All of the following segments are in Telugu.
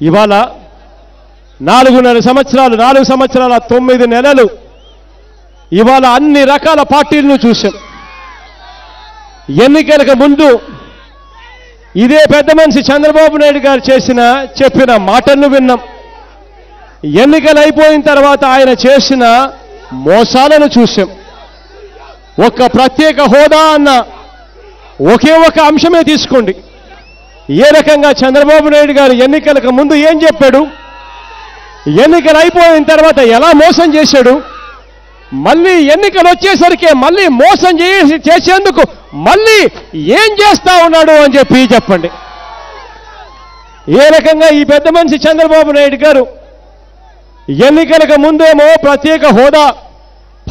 ఇవాళ నాలుగున్నర సంవత్సరాలు నాలుగు సంవత్సరాల తొమ్మిది నెలలు ఇవాళ అన్ని రకాల పార్టీలను చూశాం. ఎన్నికలకు ముందు ఇదే పెద్ద మనిషి చంద్రబాబు నాయుడు గారు చేసిన చెప్పిన మాటలను విన్నాం. ఎన్నికలు అయిపోయిన తర్వాత ఆయన చేసిన మోసాలను చూశాం. ఒక్క ప్రత్యేక హోదా అన్న ఒకే ఒక అంశమే తీసుకోండి. ఏ రకంగా చంద్రబాబు నాయుడు గారు ఎన్నికలకు ముందు ఏం చెప్పాడు? ఎన్నికలు అయిపోయిన తర్వాత ఎలా మోసం చేశాడు? మళ్ళీ ఎన్నికలు వచ్చేసరికి మళ్ళీ మోసం చేసి చేసేందుకు మళ్ళీ ఏం చేస్తా ఉన్నాడు అని చెప్పి చెప్పండి. ఏ రకంగా ఈ పెద్ద మనిషి చంద్రబాబు నాయుడు గారు ఎన్నికలకు ముందేమో ప్రత్యేక హోదా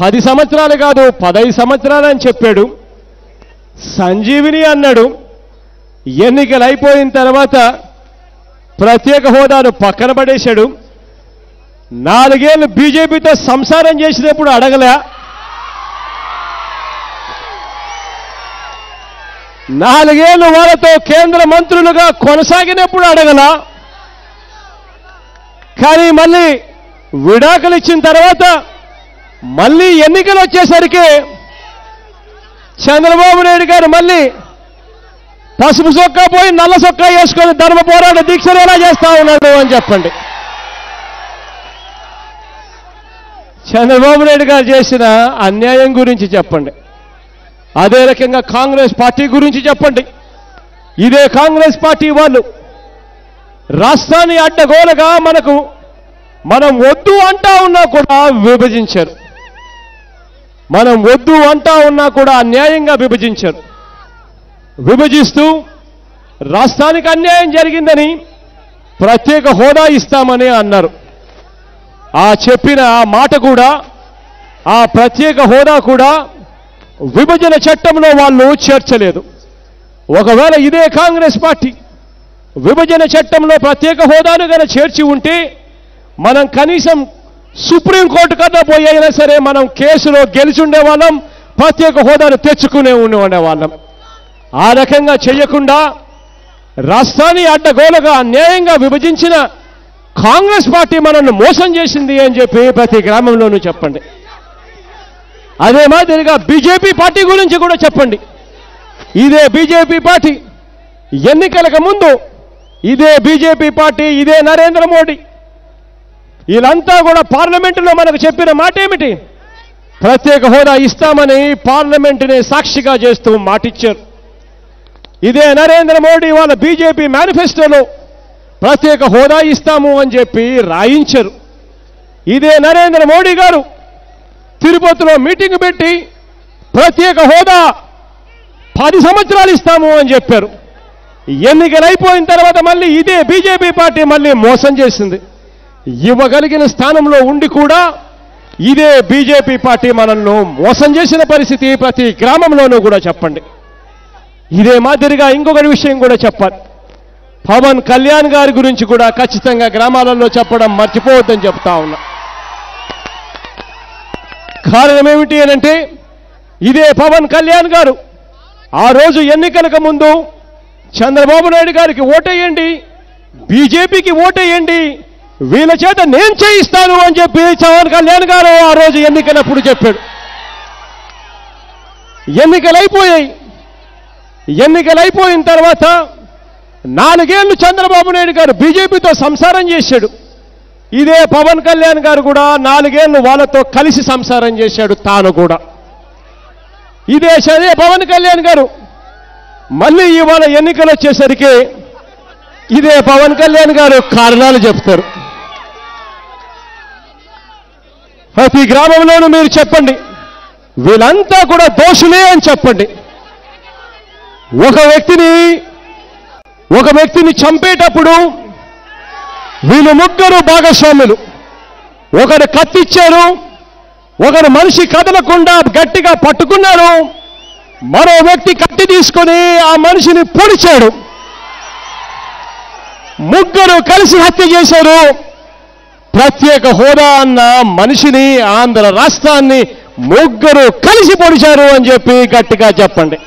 పది సంవత్సరాలు కాదు పదహైదు సంవత్సరాలు అని చెప్పాడు. సంజీవిని అన్నాడు. ఎన్నికలు అయిపోయిన తర్వాత ప్రత్యేక హోదాను పక్కన పడేశాడు. నాలుగేళ్ళు బీజేపీతో సంసారం చేసినప్పుడు అడగలే. నాలుగేళ్ళు వాళ్ళతో కేంద్ర మంత్రులుగా కొనసాగినప్పుడు అడగలా. కానీ మళ్ళీ విడాకులు ఇచ్చిన తర్వాత మళ్ళీ ఎన్నికలు వచ్చేసరికి చంద్రబాబు నాయుడు గారు మళ్ళీ పసుపు సొక్క పోయి నల్ల సొక్క వేసుకొని ధర్మ పోరాట దీక్షలు ఎలా చేస్తా ఉన్నాడు అని చెప్పండి. చంద్రబాబు నాయుడు గారు చేసిన అన్యాయం గురించి చెప్పండి. అదే రకంగా కాంగ్రెస్ పార్టీ గురించి చెప్పండి. ఇదే కాంగ్రెస్ పార్టీ వాళ్ళు రాష్ట్రాన్ని అడ్డగోలగా మనకు మనం వద్దు అంటా ఉన్నా కూడా విభజించారు. మనం వద్దు అంటా ఉన్నా కూడా అన్యాయంగా విభజించారు. విభజిస్తూ రాష్ట్రానికి అన్యాయం జరిగిందని ప్రత్యేక హోదా ఇస్తామని అన్నారు. ఆ చెప్పిన ఆ మాట కూడా ఆ ప్రత్యేక హోదా కూడా విభజన చట్టంలో వాళ్ళు చేర్చలేదు. ఒకవేళ ఇదే కాంగ్రెస్ పార్టీ విభజన చట్టంలో ప్రత్యేక హోదాను గన చేర్చి ఉంటే మనం కనీసం సుప్రీంకోర్టు కన్నా పోయి అయినా సరే మనం కేసులో గెలిచి ఉండేవాళ్ళం ప్రత్యేక హోదాను తెచ్చుకునే ఉండేవాళ్ళం. ఆ రకంగా చేయకుండా రాష్ట్రాన్ని అడ్డగోలుగా అన్యాయంగా విభజించిన కాంగ్రెస్ పార్టీ మనల్ని మోసం చేసింది అని చెప్పి ప్రతి గ్రామంలోనూ చెప్పండి. అదే మాదిరిగా బీజేపీ పార్టీ గురించి కూడా చెప్పండి. ఇదే బీజేపీ పార్టీ ఎన్నికలకు ముందు ఇదే బీజేపీ పార్టీ ఇదే నరేంద్ర మోడీ. వీళ్ళంతా కూడా పార్లమెంటులో మనకు చెప్పిన మాట ఏమిటి ప్రత్యేక హోదా ఇస్తామని పార్లమెంటుని సాక్షిగా చేస్తూ మాటిచ్చారు. ఇదే నరేంద్ర మోడీ వాళ్ళ బీజేపీ మేనిఫెస్టోలో ప్రత్యేక హోదా ఇస్తాము అని చెప్పి రాయించారు. ఇదే నరేంద్ర మోడీ గారు తిరుపతిలో మీటింగ్ పెట్టి ప్రత్యేక హోదా పది సంవత్సరాలు ఇస్తాము అని చెప్పారు. ఎన్నికలు అయిపోయిన తర్వాత మళ్ళీ ఇదే బీజేపీ పార్టీ మళ్ళీ మోసం చేసింది. ఇవ్వగలిగిన స్థానంలో ఉండి కూడా ఇదే బీజేపీ పార్టీ మనల్ని మోసం చేసిన పరిస్థితి ప్రతి గ్రామంలోనూ కూడా చెప్పండి. ఇదే మాదిరిగా ఇంకొకటి విషయం కూడా చెప్పాలి. పవన్ కళ్యాణ్ గారి గురించి కూడా ఖచ్చితంగా గ్రామాలలో చెప్పడం మర్చిపోవద్దని చెప్తా ఉన్నా. కారణం ఏమిటి అనంటే ఇదే పవన్ కళ్యాణ్ గారు. ఆ రోజు ఎన్నికలకు ముందు చంద్రబాబు నాయుడు గారికి ఓటేయండి బీజేపీకి ఓటేయండి వీళ్ళ చేత నేను చేయిస్తాను అని చెప్పి పవన్ కళ్యాణ్ గారు ఆ రోజు ఎన్నికలప్పుడు చెప్పాడు. ఎన్నికలైపోయాయి. ఎన్నికలైపోయిన తర్వాత నాలుగేళ్ళు చంద్రబాబు నాయుడు గారు బీజేపీతో సంసారం చేశాడు. ఇదే పవన్ కళ్యాణ్ గారు కూడా నాలుగేళ్ళు వాళ్ళతో కలిసి సంసారం చేశాడు తాను కూడా. ఇదే సరే పవన్ కళ్యాణ్ గారు. మళ్ళీ ఇవాళ ఎన్నికలు వచ్చేసరికి ఇదే పవన్ కళ్యాణ్ గారు కారణాలు చెప్తారు. ప్రతి గ్రామంలోనూ మీరు చెప్పండి. వీళ్ళంతా కూడా దోషులే అని చెప్పండి. ఒక వ్యక్తిని ఒక వ్యక్తిని చంపేటప్పుడు వీళ్ళు ముగ్గురు భాగస్వాములు. ఒకరు కత్తిచ్చారు ఒకరు మనిషి కదలకుండా గట్టిగా పట్టుకున్నారు. మరో వ్యక్తి కత్తి తీసుకొని ఆ మనిషిని పొడిచాడు. ముగ్గురు కలిసి హత్య చేశారు. ప్రత్యేక హోదా అన్న మనిషిని ఆంధ్ర రాష్ట్రాన్ని ముగ్గురు కలిసి పొడిచారు అని చెప్పి గట్టిగా చెప్పండి.